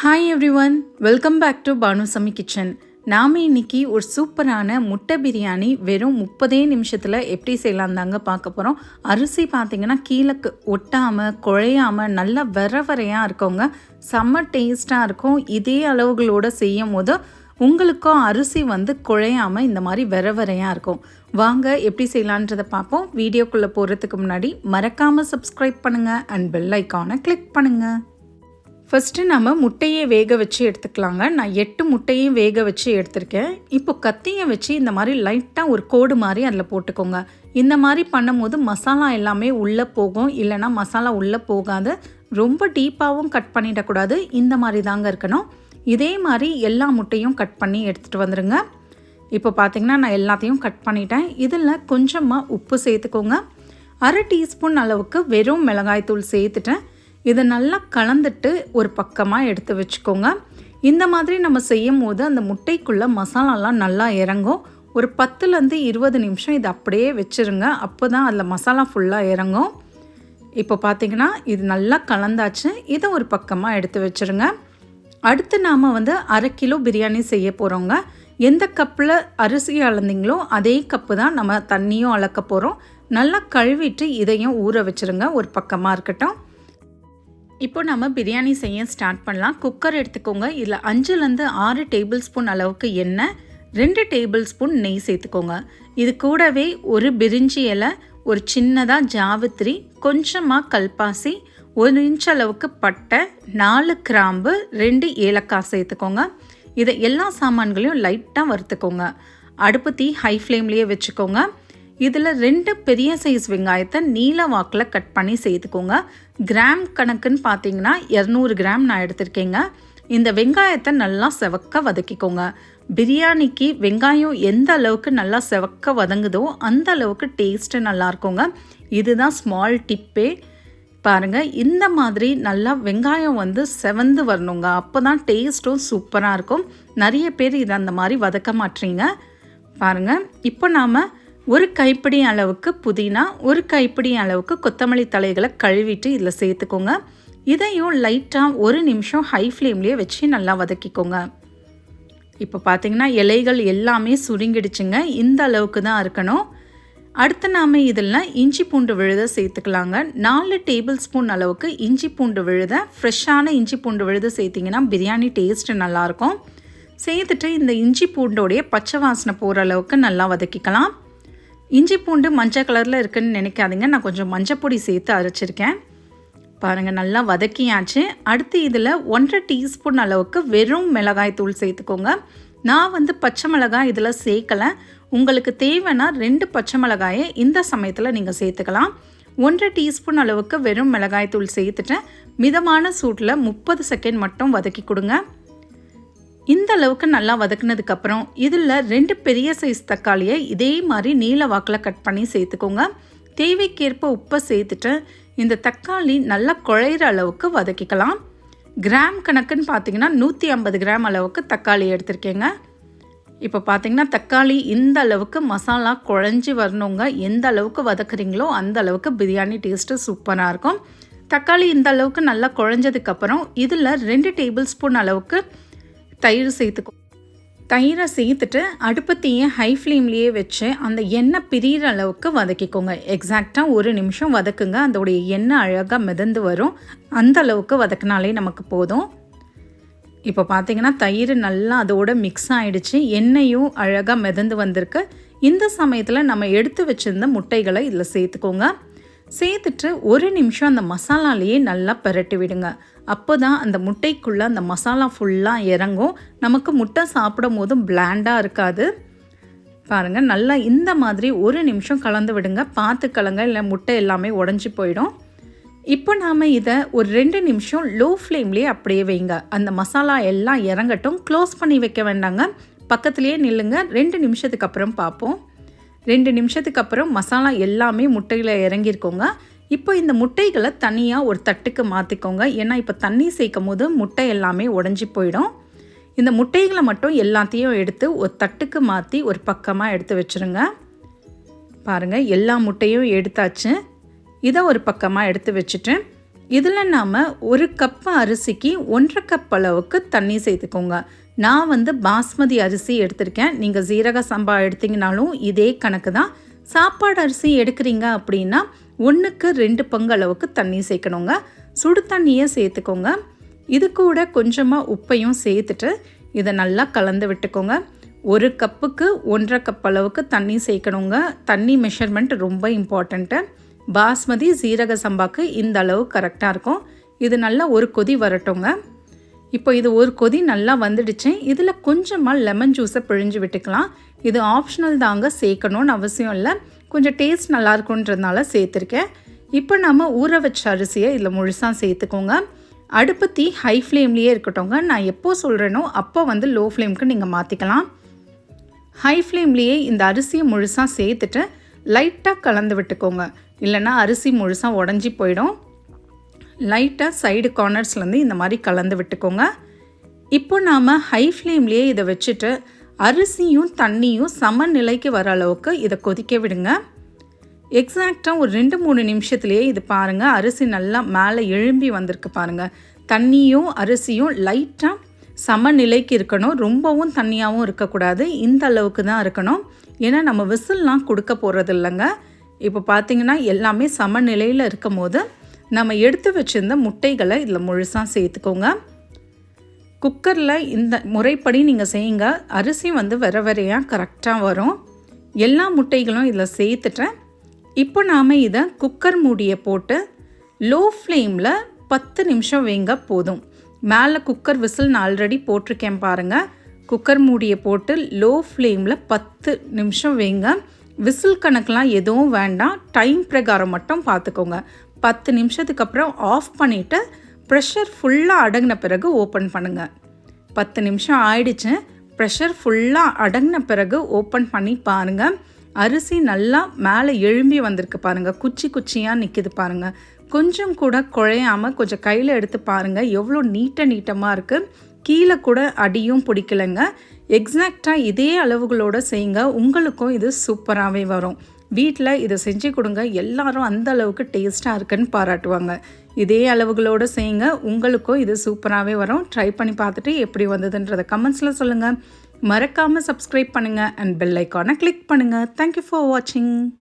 Hi everyone welcome back to Bhanusami kitchen நாம் இன்னைக்கு ஒரு சூப்பரான முட்டை பிரியாணி வெறும் முப்பதே நிமிஷத்தில் எப்படி செய்யலாம் தாங்க பார்க்க போகிறோம் அரிசி பார்த்தீங்கன்னா கீழே ஒட்டாமல் குழையாமல் நல்லா வர வரையாக இருக்கவங்க செம்ம டேஸ்ட்டாக இருக்கும். இதே அளவுகளோடு செய்யும் போது உங்களுக்கும் அரிசி வந்து குழையாமல் இந்த மாதிரி வெற வரையாக இருக்கும். வாங்க எப்படி செய்யலான்றதை பார்ப்போம். வீடியோக்குள்ளே போகிறதுக்கு முன்னாடி மறக்காமல் சப்ஸ்கிரைப் பண்ணுங்கள் அண்ட் பெல் ஐக்கானை கிளிக் பண்ணுங்கள் ஃபஸ்ட்டு நம்ம முட்டையை வேக வச்சு எடுத்துக்கலாங்க. நான் எட்டு முட்டையும் வேக வச்சு எடுத்திருக்கேன். இப்போ கத்தியை வச்சு இந்த மாதிரி லைட்டாக ஒரு கோடு மாதிரி அதில் போட்டுக்கோங்க. இந்த மாதிரி பண்ணும்போது மசாலா எல்லாமே உள்ளே போகும். இல்லைன்னா மசாலா உள்ளே போகாது. ரொம்ப டீப்பாகவும் கட் பண்ணிடக்கூடாது. இந்த மாதிரி தாங்க இருக்கணும். இதே மாதிரி எல்லா முட்டையும் கட் பண்ணி எடுத்துகிட்டு வந்துடுங்க இப்போ பார்த்தீங்கன்னா நான் எல்லாத்தையும் கட் பண்ணிட்டேன். இதில் கொஞ்சமாக உப்பு சேர்த்துக்கோங்க. அரை டீஸ்பூன் அளவுக்கு வெறும் மிளகாய்த்தூள் சேர்த்துட்டேன். இதை நல்லா கலந்துட்டு ஒரு பக்கமாக எடுத்து வச்சுக்கோங்க. இந்த மாதிரி நம்ம செய்யும் போது அந்த முட்டைக்குள்ளே மசாலாலாம் நல்லா இறங்கும். ஒரு பத்துலேருந்து இருபது நிமிஷம் இதை அப்படியே வச்சுருங்க. அப்போ தான் அதில் மசாலா ஃபுல்லாக இறங்கும். இப்போ பார்த்தீங்கன்னா இது நல்லா கலந்தாச்சு. இதை ஒரு பக்கமாக எடுத்து வச்சுருங்க. அடுத்து நாம் வந்து அரை கிலோ பிரியாணி செய்ய போகிறோங்க எந்த கப்பில் அரிசி அளந்தீங்களோ அதே கப்பு தான் நம்ம தண்ணியும் அளக்க போகிறோம் நல்லா கழுவிட்டு இதையும் ஊற வச்சுருங்க. ஒரு பக்கமாக இருக்கட்டும். இப்போ நம்ம பிரியாணி செய்ய ஸ்டார்ட் பண்ணலாம். குக்கர் எடுத்துக்கோங்க. இதில் அஞ்சுலேருந்து ஆறு டேபிள் ஸ்பூன் அளவுக்கு எண்ணெய் ரெண்டு டேபிள் ஸ்பூன் நெய் சேர்த்துக்கோங்க. இது கூடவே ஒரு பிரிஞ்சி இலை ஒரு சின்னதாக ஜாவித்திரி கொஞ்சமாக கல்பாசி ஒரு இன்ச் அளவுக்கு பட்டை நாலு கிராம்பு ரெண்டு ஏலக்காய் சேர்த்துக்கோங்க. இதை எல்லா சாமான்களையும் லைட்டாக வறுத்துக்கோங்க. அடுப்பு தீ ஹை ஃப்ளேம்லேயே வச்சுக்கோங்க. இதில் ரெண்டு பெரிய சைஸ் வெங்காயத்தை நீல வாக்கில் கட் பண்ணி சேர்த்துக்கோங்க. கிராம் கணக்குன்னு பார்த்தீங்கன்னா இரநூறு கிராம் நான் எடுத்திருக்கேங்க. இந்த வெங்காயத்தை நல்லா செவக்க வதக்கிக்கோங்க. பிரியாணிக்கு வெங்காயம் எந்த அளவுக்கு நல்லா செவக்க வதங்குதோ அந்த அளவுக்கு டேஸ்ட்டு நல்லா இருக்குங்க. இதுதான் ஸ்மால் டிப்பே பாருங்கள் இந்த மாதிரி நல்லா வெங்காயம் வந்து செவந்து வரணுங்க. அப்போ தான் டேஸ்ட்டும் சூப்பராக இருக்கும். நிறைய பேர் இதை அந்த மாதிரி வதக்க மாட்டீங்க. பாருங்கள் இப்போ நாம் ஒரு கைப்பிடி அளவுக்கு புதினா ஒரு கைப்பிடி அளவுக்கு கொத்தமல்லி தலைகளை கழுவிட்டு இதில் சேர்த்துக்கோங்க. இதையும் லைட்டாக ஒரு நிமிஷம் ஹை ஃப்ளேம்லேயே வச்சு நல்லா வதக்கிக்கோங்க. இப்போ பார்த்தீங்கன்னா இலைகள் எல்லாமே சுருங்கிடுச்சுங்க. இந்த அளவுக்கு தான் இருக்கணும். அடுத்து நாம் இதில் இஞ்சி பூண்டு விழுத சேர்த்துக்கலாங்க. நாலு டேபிள் ஸ்பூன் அளவுக்கு இஞ்சி பூண்டு விழுத ஃப்ரெஷ்ஷான இஞ்சி பூண்டு விழுத சேர்த்திங்கன்னா பிரியாணி டேஸ்ட்டு நல்லாயிருக்கும். சேர்த்துட்டு இந்த இஞ்சி பூண்டோடைய பச்சை வாசனை போகிற அளவுக்கு நல்லா வதக்கிக்கலாம். இஞ்சி பூண்டு மஞ்சள் கலரில் இருக்குதுன்னு நினைக்காதீங்க. நான் கொஞ்சம் மஞ்சள் பொடி சேர்த்து அரைச்சிருக்கேன். பாருங்கள் நல்லா வதக்கியாச்சு. அடுத்து இதில் ஒன்றரை டீஸ்பூன் அளவுக்கு வெறும் மிளகாய் தூள் சேர்த்துக்கோங்க. நான் வந்து பச்சை மிளகாய் இதில் சேர்க்கலை. உங்களுக்கு தேவைன்னா ரெண்டு பச்சை மிளகாயை இந்த சமயத்தில் நீங்கள் சேர்த்துக்கலாம். ஒன்றரை டீஸ்பூன் அளவுக்கு வெறும் மிளகாய் தூள் சேர்த்துட்டேன் மிதமான சூட்டில் முப்பது செகண்ட் மட்டும் வதக்கி கொடுங்க. இந்த அளவுக்கு நல்லா வதக்குனதுக்கப்புறம் இதில் ரெண்டு பெரிய சைஸ் தக்காளியை இதே மாதிரி நீல வாக்கில் கட் பண்ணி சேர்த்துக்கோங்க. தேவைக்கேற்ப உப்பை சேர்த்துட்டு இந்த தக்காளி நல்லா குழையிற அளவுக்கு வதக்கிக்கலாம். கிராம் கணக்குன்னு பார்த்தீங்கன்னா நூற்றி ஐம்பது கிராம் அளவுக்கு தக்காளி எடுத்திருக்கேங்க. இப்போ பார்த்தீங்கன்னா தக்காளி இந்த அளவுக்கு மசாலா குழஞ்சி வரணுங்க. எந்த அளவுக்கு வதக்குறீங்களோ அந்த அளவுக்கு பிரியாணி டேஸ்ட்டு சூப்பராக இருக்கும். தக்காளி இந்த அளவுக்கு நல்லா குழஞ்சதுக்கப்புறம் இதில் ரெண்டு டேபிள் ஸ்பூன் அளவுக்கு தயிர் சேர்த்துக்கோ. தயிரை சேர்த்துட்டு அடுப்பு தீயை ஹை ஃப்ளேம்லேயே வச்சு அந்த எண்ணெய் பிரிகிற அளவுக்கு வதக்கிக்கோங்க. எக்ஸாக்டாக ஒரு நிமிஷம் வதக்குங்க. அதோடைய எண்ணெய் அழகாக மிதந்து வரும். அந்த அளவுக்கு வதக்கினாலே நமக்கு போதும். இப்போ பார்த்தீங்கன்னா தயிர் நல்லா அதோட மிக்ஸ் ஆகிடுச்சு எண்ணெயும் அழகாக மிதந்து வந்திருக்கு. இந்த சமயத்தில் நம்ம எடுத்து வச்சுருந்த முட்டைகளை இதில் சேர்த்துக்கோங்க. சேர்த்துட்டு ஒரு நிமிஷம் அந்த மசாலாலேயே நல்லா பரட்டி விடுங்க. அப்போ தான் அந்த முட்டைக்குள்ளே அந்த மசாலா ஃபுல்லாக இறங்கும். நமக்கு முட்டை சாப்பிடும் போதும் பிளாண்டாக இருக்காது. பாருங்கள் நல்லா இந்த மாதிரி ஒரு நிமிஷம் கலந்து விடுங்க. பார்த்து கலங்க இல்லை முட்டை எல்லாமே உடஞ்சி போயிடும். இப்போ நாம் இதை ஒரு ரெண்டு நிமிஷம் லோ ஃப்ளேம்லேயே அப்படியே வைங்க. அந்த மசாலா எல்லாம் இறங்கட்டும். க்ளோஸ் பண்ணி வைக்க வேண்டாங்க. பக்கத்துலேயே நில்லுங்க. ரெண்டு நிமிஷத்துக்கு அப்புறம் பார்ப்போம். ரெண்டு நிமிஷத்துக்கு அப்புறம் மசாலா எல்லாமே முட்டையில் இறங்கியிருக்கோங்க. இப்போ இந்த முட்டைகளை தனியாக ஒரு தட்டுக்கு மாற்றிக்கோங்க ஏன்னா இப்போ தண்ணி சேர்க்கும் போது முட்டை எல்லாமே உடஞ்சி போயிடும். இந்த முட்டைகளை மட்டும் எல்லாத்தையும் எடுத்து ஒரு தட்டுக்கு மாற்றி ஒரு பக்கமாக எடுத்து வச்சுருங்க. பாருங்கள் எல்லா முட்டையும் எடுத்தாச்சு. இதை ஒரு பக்கமாக எடுத்து வச்சுட்டு இதில் நாம் ஒரு கப் அரிசிக்கு ஒன்றரை கப் அளவுக்கு தண்ணி சேர்த்துக்கோங்க. நான் வந்து பாஸ்மதி அரிசி எடுத்திருக்கேன். நீங்கள் ஜீரக சம்பா எடுத்தீங்கனாலும் இதே கணக்கு தான். சாப்பாடு அரிசி எடுக்கிறீங்க அப்படின்னா ஒன்றுக்கு ரெண்டு பங்கு அளவுக்கு தண்ணி சேர்க்கணுங்க. சுடு தண்ணியை சேர்த்துக்கோங்க. இது கூட கொஞ்சமாக உப்பையும் சேர்த்துட்டு இதை நல்லா கலந்து விட்டுக்கோங்க. ஒரு கப்புக்கு ஒன்றரை கப் அளவுக்கு தண்ணி சேர்க்கணுங்க. தண்ணி மெஷர்மெண்ட் ரொம்ப இம்பார்ட்டண்ட்டு பாஸ்மதி சீரக சம்பாக்கு இந்த அளவு கரெக்டாக இருக்கும். இது நல்லா ஒரு கொதி வரட்டுங்க. இப்போ இது ஒரு கொதி நல்லா வந்துடுச்சு. இதில் கொஞ்சமாக லெமன் ஜூஸை பிழிஞ்சு விட்டுக்கலாம். இது ஆப்ஷனல் தாங்க சேர்க்கணும்னு அவசியம் இல்லை. கொஞ்சம் டேஸ்ட் நல்லா இருக்குன்றதுனால சேர்த்துருக்கேன். இப்போ நம்ம ஊற வச்ச அரிசியை இதில் முழுசாக சேர்த்துக்கோங்க. அடுப்பு தீ ஹை ஃப்ளேம்லேயே இருக்கட்டும்ங்க. நான் எப்போ சொல்கிறேனோ அப்போ வந்து லோ ஃப்ளேம்க்கு நீங்கள் மாற்றிக்கலாம் ஹை ஃப்ளேம்லேயே இந்த அரிசியை முழுசாக சேர்த்துட்டு லைட்டாக கலந்து விட்டுக்கோங்க. இல்லைன்னா அரிசி முழுசாக உடஞ்சி போயிடும். லைட்டாக சைடு கார்னர்ஸ்லேருந்து இந்த மாதிரி கலந்து விட்டுக்கோங்க. இப்போ நாம் ஹை ஃப்ளேம்லேயே இதை வச்சுட்டு அரிசியும் தண்ணியும் சமநிலைக்கு வர அளவுக்கு இதை கொதிக்க விடுங்க. எக்ஸாக்டாக ஒரு ரெண்டு மூணு நிமிஷத்துலேயே இது பாருங்கள் அரிசி நல்லா மேலே எழும்பி வந்திருக்கு பாருங்கள் தண்ணியும் அரிசியும் லைட்டாக சமநிலைக்கு இருக்கணும். ரொம்பவும் தண்ணியாகவும் இருக்கக்கூடாது. இந்த அளவுக்கு தான் இருக்கணும். ஏன்னா நம்ம விசில்லாம் கொடுக்க போகிறது இல்லைங்க. இப்போ பார்த்தீங்கன்னா எல்லாமே சமநிலையில் இருக்கும் போது நம்ம எடுத்து வச்சுருந்த முட்டைகளை இதில் முழுசாக சேர்த்துக்கோங்க. குக்கரில் இந்த முறைப்படி நீங்கள் செய்யுங்க. அரிசி வந்து வர வரையாக கரெக்டாக வரும். எல்லா முட்டைகளும் இதில் சேர்த்துட்டேன். இப்போ நாம் இதை குக்கர் மூடியை போட்டு லோ ஃப்ளேமில் பத்து நிமிஷம் வேங்க போதும். மேலே குக்கர் விசில் நான் ஆல்ரெடி போட்டிருக்கேன் பாருங்கள் குக்கர் மூடியை போட்டு லோ ஃப்ளேமில் பத்து நிமிஷம் வைங்க. விசில் கணக்கெலாம் எதுவும் வேண்டாம். டைம் பிரகாரம் மட்டும் பார்த்துக்கோங்க பத்து நிமிஷத்துக்கு அப்புறம் ஆஃப் பண்ணிவிட்டு ப்ரெஷர் ஃபுல்லாக அடங்கின பிறகு ஓப்பன் பண்ணுங்கள் பத்து நிமிஷம் ஆயிடுச்சு. ப்ரெஷர் ஃபுல்லாக அடங்கின பிறகு ஓப்பன் பண்ணி பாருங்கள் அரிசி நல்லா மேலே எழும்பி வந்திருக்கு பாருங்கள் குச்சி குச்சியாக நிற்கிது பாருங்கள் கொஞ்சம் கூட குழையாமல் கொஞ்சம் கையில் எடுத்து பாருங்கள் எவ்வளோ நீட்ட நீட்டமாக இருக்குது கீழே கூட அடியும் பிடிக்கலைங்க. எக்ஸாக்டாக இதே அளவுகளோடு செய்யுங்க. உங்களுக்கும் இது சூப்பராகவே வரும். வீட்டில் இதை செஞ்சு கொடுங்க. எல்லாரும் அந்த அளவுக்கு டேஸ்ட்டாக இருக்குன்னு பாராட்டுவாங்க. இதே அளவுகளோடு செய்யுங்க. உங்களுக்கும் இது சூப்பராகவே வரும். ட்ரை பண்ணி பார்த்துட்டு எப்படி வந்ததுன்றதை கமெண்ட்ஸில் சொல்லுங்கள் மறக்காமல் சப்ஸ்கிரைப் பண்ணுங்கள் அண்ட் பெல் ஐக்கானை கிளிக் பண்ணுங்கள் தேங்க்யூ ஃபார் வாட்சிங்